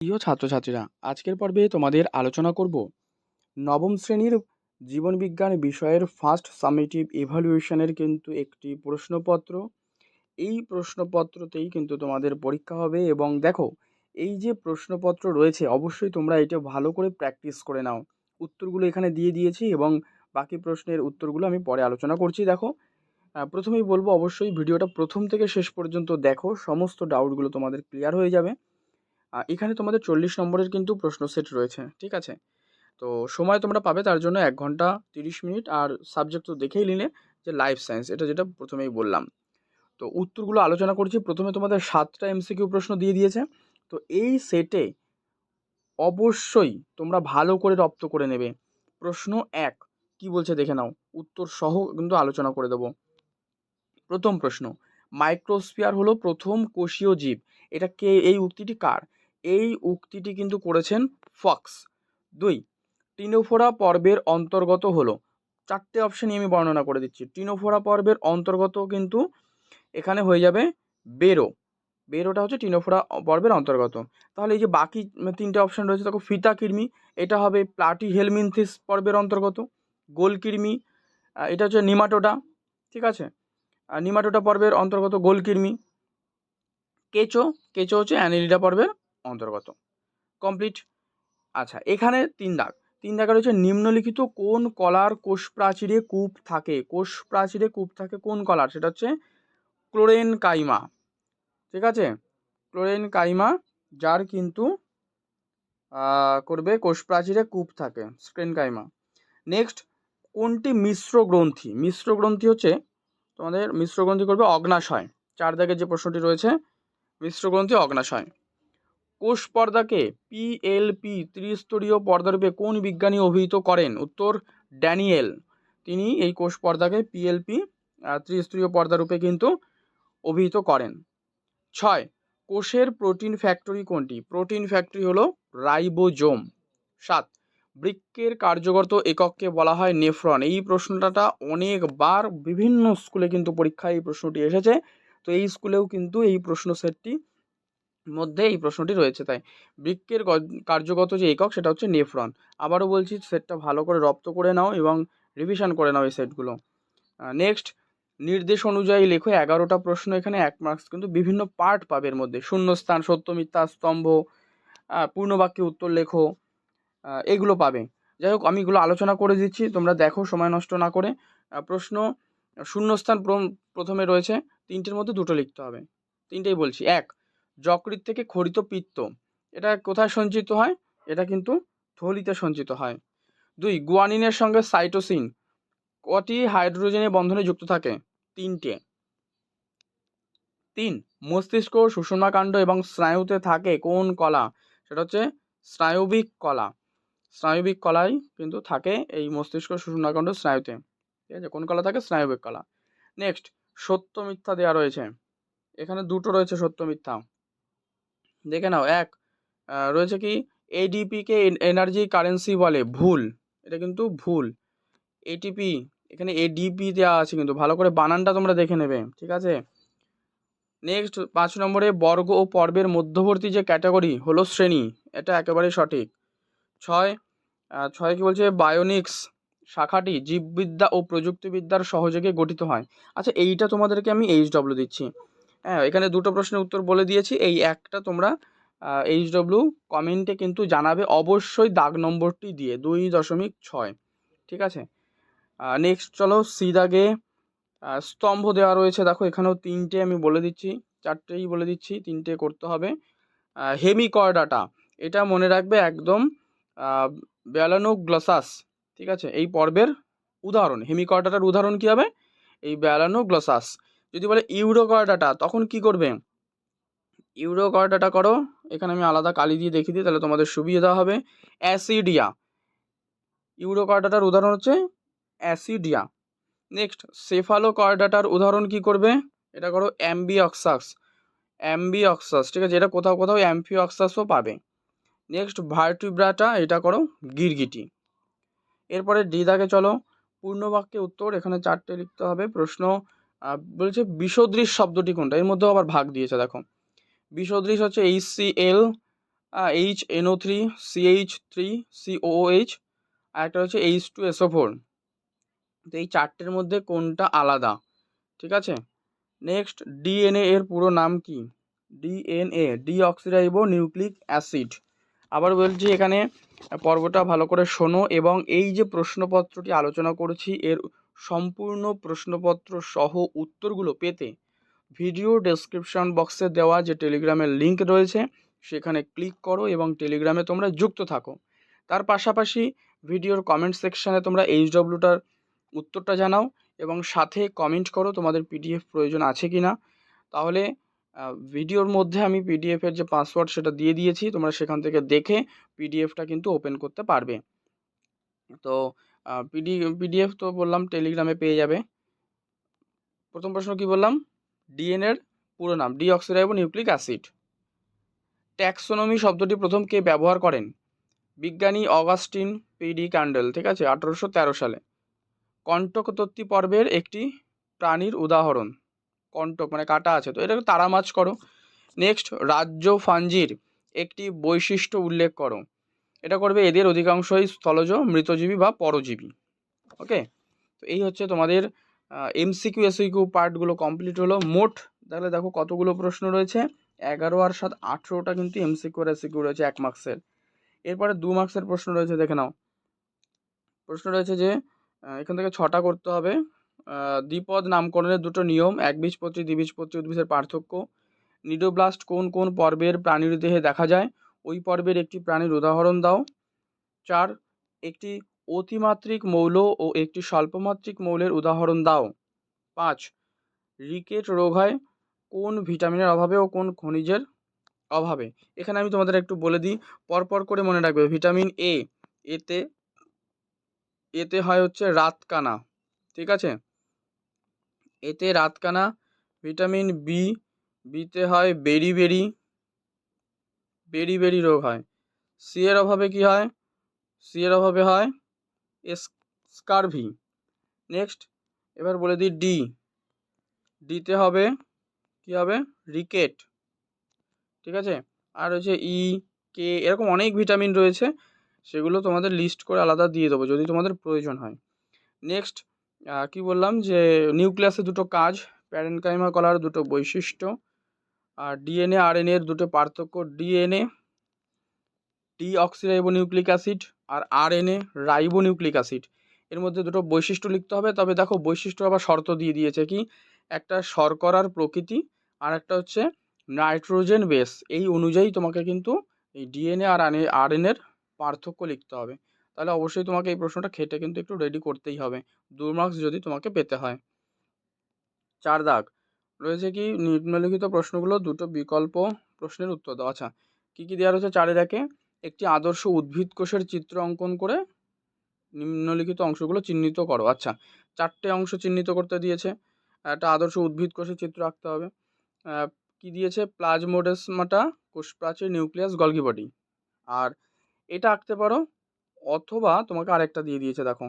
প্রিয় ছাত্রছাত্রীরা, আজকের পর্বে তোমাদের আলোচনা করব নবম শ্রেণির জীবনবিজ্ঞান বিষয়ের ফার্স্ট সামেটিভ ইভ্যালুয়েশনের কিন্তু একটি প্রশ্নপত্র। এই প্রশ্নপত্রতেই কিন্তু তোমাদের পরীক্ষা হবে এবং দেখো, এই যে প্রশ্নপত্র রয়েছে, অবশ্যই তোমরা এটা ভালো করে প্র্যাকটিস করে নাও। উত্তরগুলো এখানে দিয়ে দিয়েছি এবং বাকি প্রশ্নের উত্তরগুলো আমি পরে আলোচনা করছি। দেখো প্রথমেই বলব, অবশ্যই ভিডিওটা প্রথম থেকে শেষ পর্যন্ত দেখো, সমস্ত ডাউটগুলো তোমাদের ক্লিয়ার হয়ে যাবে। এখানে তোমাদের চল্লিশ নম্বরের কিন্তু প্রশ্ন সেট রয়েছে, ঠিক আছে? তো সময় তোমরা পাবে তার জন্য এক ঘণ্টা তিরিশ মিনিট আর সাবজেক্ট তো দেখেই নিলে যে লাইফ সায়েন্স এটা যেটা প্রথমেই বললাম। তো উত্তরগুলো আলোচনা করছি, প্রথমে তোমাদের সাতটা এমসিকিউ প্রশ্ন দিয়ে দিয়েছে। তো এই সেটে অবশ্যই তোমরা ভালো করে রপ্ত করে নেবে। প্রশ্ন এক, কি বলছে দেখে নাও, উত্তর সহ কিন্তু আলোচনা করে দেবো। প্রথম প্রশ্ন মাইক্রোস্ফিয়ার হলো প্রথম কোষীয় জীব, এটা কে, এই উক্তিটি কার? এই উক্তিটি কিন্তু করেছেন ফক্স। দুই, টিনোফোরা পর্বের অন্তর্গত হলো। চারটে অপশানই আমি বর্ণনা করে দিচ্ছি। টিনোফোরা পর্বের অন্তর্গত কিন্তু এখানে হয়ে যাবে বেরো। বেরোটা হচ্ছে টিনোফোরা পর্বের অন্তর্গত। তাহলে এই যে বাকি তিনটে অপশান রয়েছে, দেখো ফিতা কৃমি এটা হবে প্লাটি হেলমিনথিস পর্বের অন্তর্গত। গোল কৃমি এটা হচ্ছে নিমাটোটা ঠিক আছে? আর নিমাটোডা পর্বের অন্তর্গত গোল কৃমি কেঁচো কেঁচো হচ্ছে অ্যানেলিডা পর্বের অন্তর্গত। কমপ্লিট? আচ্ছা এখানে তিন দাগ। তিন দাগে রয়েছে নিম্নলিখিত কোন কলার কোষ প্রাচীরে কূপ থাকে? কোষ প্রাচীরে কূপ থাকে কোন কলার? সেটা হচ্ছে ক্লোরেন কাইমা ঠিক আছে? ক্লোরেন কাইমা যার কিন্তু করবে কোষ প্রাচীরে কূপ থাকে স্ক্রেন কাইমা নেক্সট, কোনটি মিশ্র গ্রন্থি? মিশ্র গ্রন্থি হচ্ছে, তোমাদের মিশ্র গ্রন্থি করবে অগ্নাশয়। চার দাগের যে প্রশ্নটি রয়েছে, মিশ্র গ্রন্থি অগ্নাশয়। কোষ পর্দাকে পিএলপি ত্রিস্তরীয় পর্দারূপে কোন বিজ্ঞানী অভিহিত করেন? উত্তর, ড্যানিয়েল। তিনি এই কোষ পর্দাকে পিএলপি ত্রিস্তরীয় পর্দারূপে কিন্তু অভিহিত করেন। ছয়, কোষের প্রোটিন ফ্যাক্টরি কোনটি? প্রোটিন ফ্যাক্টরি হলো রাইবোজোম। সাত, বৃক্কের কার্যগত একককে বলা হয় নেফ্রন। এই প্রশ্নটা অনেকবার বিভিন্ন স্কুলে কিন্তু পরীক্ষায় এই প্রশ্নটি এসেছে। তো এই স্কুলেও কিন্তু এই প্রশ্ন সেটটি মধ্যে এই প্রশ্নটি রয়েছে, তাই। বৃক্কের কার্যগত যে একক সেটা হচ্ছে নেফ্রন। আবারও বলছি, সেটটা ভালো করে রপ্ত করে নাও এবং রিভিশন করে নাও এই সেটগুলো। নেক্সট নির্দেশ অনুযায়ী লেখো এগারোটা প্রশ্ন এখানে, এক মার্কস কিন্তু বিভিন্ন পার্ট পাবে এর মধ্যে। শূন্যস্থান সত্য মিথ্যা স্তম্ভ পূর্ণবাক্যে উত্তর লেখো এগুলো পাবে। যাই হোক, আমি এগুলো আলোচনা করে দিচ্ছি, তোমরা দেখো, সময় নষ্ট না করে। প্রশ্ন, শূন্যস্থান প্রথমে রয়েছে, তিনটের মধ্যে দুটো লিখতে হবে। তিনটেই বলছি। এক যকৃৎ থেকে খরিত পিত্ত। এটা কোথায় সঞ্চিত হয়? এটা কিন্তু থলিতে সঞ্চিত হয়। দুই, গুয়ানিনের সঙ্গে সাইটোসিন। কটি হাইড্রোজেনের বন্ধনে যুক্ত থাকে? তিনটে। তিন, মস্তিষ্ক সুষমাকাণ্ড এবং স্নায়ুতে থাকে কোন কলা? সেটা হচ্ছে স্নায়বিক কলা। স্নায়বিক কলাই কিন্তু থাকে এই মস্তিষ্ক সুষমাকাণ্ড স্নায়ুতে। ঠিক আছে? কোন কলা থাকে? স্নায়বিক কলা। নেক্সট, সত্য মিথ্যা দেওয়া রয়েছে। এখানে দুটো রয়েছে সত্য মিথ্যা। দেখে নাও, এক রয়েছে কি? এডিপিকে এনার্জি কারেন্সি বলে, ভুল। এটা কিন্তু ভুল। এটিপি এখানে এডিপি দেওয়া আছে কিন্তু, ভালো করে বানানটা তোমরা দেখে নেবে, ঠিক আছে? নেক্সট পাঁচ নম্বরে, বর্গ ও পর্বের মধ্যবর্তী যে ক্যাটাগরি হলো শ্রেণি, এটা একেবারেই সঠিক। ছয় ছয় কি বলছে? বায়োনিক্স শাখাটি জীববিদ্যা ও প্রযুক্তিবিদ্যার সহযোগে গঠিত হয়। আচ্ছা এইটা তোমাদেরকে আমি এইচ ডব্লিউ দিচ্ছি। হ্যাঁ এখানে দুটো প্রশ্নের উত্তর বলে দিয়েছি। এই একটা তোমরা এইচ ডব্লিউ কমেন্টে কিন্তু জানাবে। অবশ্যই দাগ নম্বরটি দিয়ে, দুই দশমিক ছয়। ঠিক আছে? নেক্সট চলো সি দাগে স্তম্ভ দেওয়া রয়েছে। দেখো, এখানেও তিনটে আমি বলে দিচ্ছি, চারটেই বলে দিচ্ছি, তিনটে করতে হবে। হেমিকর্ডাটা এটা মনে রাখবে একদম ব্যালানো গ্লসাস ঠিক আছে? এই পর্বের উদাহরণ হেমিকর্ডাটার উদাহরণ কী হবে? এই ব্যালানোগ্লসাস যদি বলে ইউরোকর্ডাটা তখন কি করবে? ইউরোকর্ডাটা করো, এখানে আমি আলাদা কালি দিয়ে দেখিয়ে দিই, তাহলে তোমাদের সুবিধা হবে। অ্যাসিডিয়া। ইউরোকর্ডাটার উদাহরণ হচ্ছে অ্যাসিডিয়া। নেক্সট সেফালোকর্ডাটার উদাহরণ কি করবে? এটা করো অ্যাম্বিঅক্সাস অ্যাম্বিঅক্সাস ঠিক আছে, এটা কোথাও কোথাও অ্যাম্ফিঅক্সাসও পাবে। নেক্সট, ভার্টিব্রাটা, এটা করো গিরগিটি। এরপরে ডি দাগে চলো, পূর্ণবাক্যে উত্তর, এখানে চারটে লিখতে হবে প্রশ্ন। বলছে বিষদৃশ শব্দটি কোনটা? এর মধ্যেও আবার ভাগ দিয়েছে, দেখো। বিষদৃশ হচ্ছে H C L H N O three C H three C O H আর একটা হচ্ছে এইচ টু এসও ফোর তো এই চারটের মধ্যে কোনটা আলাদা? ঠিক আছে? নেক্সট ডিএনএ এর পুরো নাম কি? ডিএনএ ডিঅক্সিরাইবো নিউক্লিক অ্যাসিড আবার বলছি এখানে, পর্বটা ভালো করে শোনো, এবং এই যে প্রশ্নপত্রটি আলোচনা করেছি, এর সম্পূর্ণ প্রশ্নপত্র সহ উত্তরগুলো পেতে ভিডিও ডেসক্রিপশন বক্সে দেওয়া যে টেলিগ্রামের লিঙ্ক রয়েছে, সেখানে ক্লিক করো এবং টেলিগ্রামে তোমরা যুক্ত থাকো। তার পাশাপাশি ভিডিওর কমেন্ট সেকশানে তোমরা এইচ ডব্লিউটার উত্তরটা জানাও এবং সাথে কমেন্ট করো তোমাদের পিডিএফ প্রয়োজন আছে কি না তাহলে ভিডিওর মধ্যে আমি পিডিএফের যে পাসওয়ার্ড সেটা দিয়ে দিয়েছি, তোমরা সেখান থেকে দেখে পিডিএফটা কিন্তু ওপেন করতে পারবে। তো পিডি, পিডিএফ তো বললাম টেলিগ্রামে পেয়ে যাবে। প্রথম প্রশ্ন কি বললাম? ডিএনএর পুরো নাম ডিঅক্সিরাইবো নিউক্লিক অ্যাসিড ট্যাক্সোনমি শব্দটি প্রথম কে ব্যবহার করেন? বিজ্ঞানী অগাস্টিন পিডি ক্যান্ডেল, ঠিক আছে? আঠেরোশো তেরো সালে। কণ্টকতত্ত্বী পর্বের একটি প্রাণীর উদাহরণ। কণ্টক মানে কাটা আছে, তো এটাকে তারা মাছ করো। নেক্সট রাজ্য ফাঞ্জির একটি বৈশিষ্ট্য উল্লেখ করো। এটা করবে এদের অধিকাংশই স্থলজ, মৃতজীবী বা পরজীবী। ওকে? তো এই হচ্ছে তোমাদের এমসিকিউ এসিকিউ পার্টগুলো কমপ্লিট হলো। মোট তাহলে দেখো কতগুলো প্রশ্ন রয়েছে? এগারো আর সাত, আঠেরোটা কিন্তু এমসিকিউ আর এসিকিউ রয়েছে, এক মার্কসের এরপরে দু মার্কসের প্রশ্ন রয়েছে, দেখে নাও। প্রশ্ন রয়েছে যে এখান থেকে ছটা করতে হবে। দ্বিপদ নামকরণের দুটো নিয়ম, একবীজপত্রী, দ্বিবীজপত্রী, উদ্ভিদের পার্থক্য। নিডোব্লাস্ট কোন কোন পর্বের প্রাণীর দেহে দেখা যায়? ওই পর্বের একটি প্রাণীর উদাহরণ দাও। চার, একটি অতিমাত্রিক মৌল ও একটি স্বল্পমাত্রিক মৌলের উদাহরণ দাও। পাঁচ, রিকেট রোগ হয় কোন ভিটামিনের অভাবে ও কোন খনিজের অভাবে? এখানে আমি তোমাদের একটু বলে দিই, পরপর করে মনে রাখবে। ভিটামিন এ এতে এতে হয় হচ্ছে রাতকানা, ঠিক আছে? এতে রাতকানা, ভিটামিন বি বিতে হয় বেরি বেরি বেরি বেরি রোগ হয়। সি এর অভাবে কি হয়? সি এর অভাবে হয় স্কারভি। নেক্সট এবার বলে দিই ডি ডিতে হবে, কি হবে? রিকেট ঠিক আছে? আর হচ্ছে ই কে এরকম অনেক ভিটামিন রয়েছে, সেগুলো তোমাদের লিস্ট করে আলাদা দিয়ে দেবো, যদি তোমাদের প্রয়োজন হয়। নেক্সট কি বললাম যে নিউক্লিয়াসের দুটো কাজ প্যারেনকাইমা কলার দুটো বৈশিষ্ট্য। আর ডিএনএ আরএনএ এর দুটো পার্থক্য। ডিএনএ নিউক্লিক অ্যাসিড আর আরএনএ নিউক্লিক অ্যাসিড এর মধ্যে দুটো বৈশিষ্ট্য লিখতে হবে, তবে দেখো বৈশিষ্ট্য আবার শর্ত দিয়ে দিয়েছে কি? একটা শর্করার প্রকৃতি আর একটা হচ্ছে নাইট্রোজেন বেস। এই অনুযায়ী তোমাকে কিন্তু এই ডিএনএ আর আরএনএর পার্থক্য লিখতে হবে। তাহলে অবশ্যই তোমাকে এই প্রশ্নটা খেটে কিন্তু একটু রেডি করতেই হবে। দু মার্কস যদি তোমাকে পেতে হয়। চার দাগ। রয়েছে কি? নিম্নলিখিত প্রশ্নগুলো দুটো বিকল্প প্রশ্নের উত্তর দাও। আচ্ছা কী কী দেওয়া রয়েছে চারে দেখে একটি আদর্শ উদ্ভিদ কোষের চিত্র অঙ্কন করে নিম্নলিখিত অংশগুলো চিহ্নিত করো। আচ্ছা চারটে অংশ চিহ্নিত করতে দিয়েছে। একটা আদর্শ উদ্ভিদ কোষের চিত্র আঁকতে হবে। কি দিয়েছে? প্লাজমোডেসমাটা কোষ প্রাচীর নিউক্লিয়াস গলগি বডি। আর এটা আঁকতে পারো অথবা তোমাকে আরেকটা দিয়ে দিয়েছে, দেখো।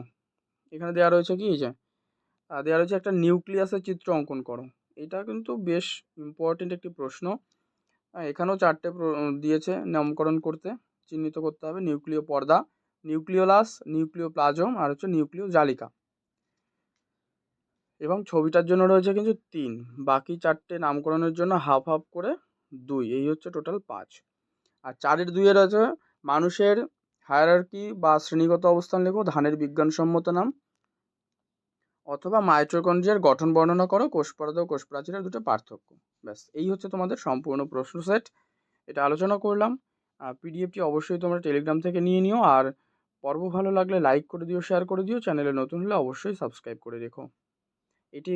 এখানে দেওয়া রয়েছে কি? যে দেওয়া রয়েছে একটা নিউক্লিয়াসের চিত্র অঙ্কন করো। এটা কিন্তু বেশ ইম্পর্টেন্ট একটি প্রশ্ন। এখানেও চারটে দিয়েছে নামকরণ করতে। চিহ্নিত করতে হবে নিউক্লিয় পর্দা, নিউক্লিওলাস নিউক্লিয় প্লাজম আর হচ্ছে নিউক্লিয় জালিকা এবং ছবিটার জন্য রয়েছে কিন্তু তিন। বাকি চারটে নামকরণের জন্য হাফ হাফ করে দুই। এই হচ্ছে টোটাল পাঁচ। আর চারের দুইয়ের আছে মানুষের হায়ারার্কি বা শ্রেণীগত অবস্থান লেখো, ধানের বিজ্ঞানসম্মত নাম। অথবা মাইট্রোকন্ড্রিয়ার গঠন বর্ণনা করো কোষ পর্দা ও কোষ প্রাচীরের দুটো পার্থক্য। ব্যাস, এই হচ্ছে তোমাদের সম্পূর্ণ প্রশ্ন সেট। এটা আলোচনা করলাম। পিডিএফটি অবশ্যই তোমরা টেলিগ্রাম থেকে নিয়ে নিও। আর পর্ব ভালো লাগলে লাইক করে দিও, শেয়ার করে দিও। চ্যানেলে নতুন হলে অবশ্যই সাবস্ক্রাইব করে রেখো। এটি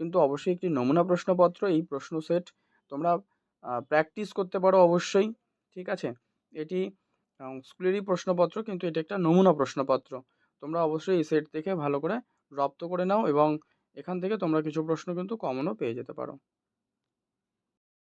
কিন্তু অবশ্যই একটি নমুনা প্রশ্নপত্র, এই প্রশ্ন সেট তোমরা প্র্যাকটিস করতে পারো অবশ্যই, ঠিক আছে? এটি স্কুলেরই প্রশ্নপত্র, কিন্তু এটা একটা নমুনা প্রশ্নপত্র। তোমরা অবশ্যই এই সেট থেকে ভালো করে রপ্ত করে নাও এবং এখান থেকে তোমরা কিছু প্রশ্ন কিন্তু কমনও পেয়ে যেতে পারো।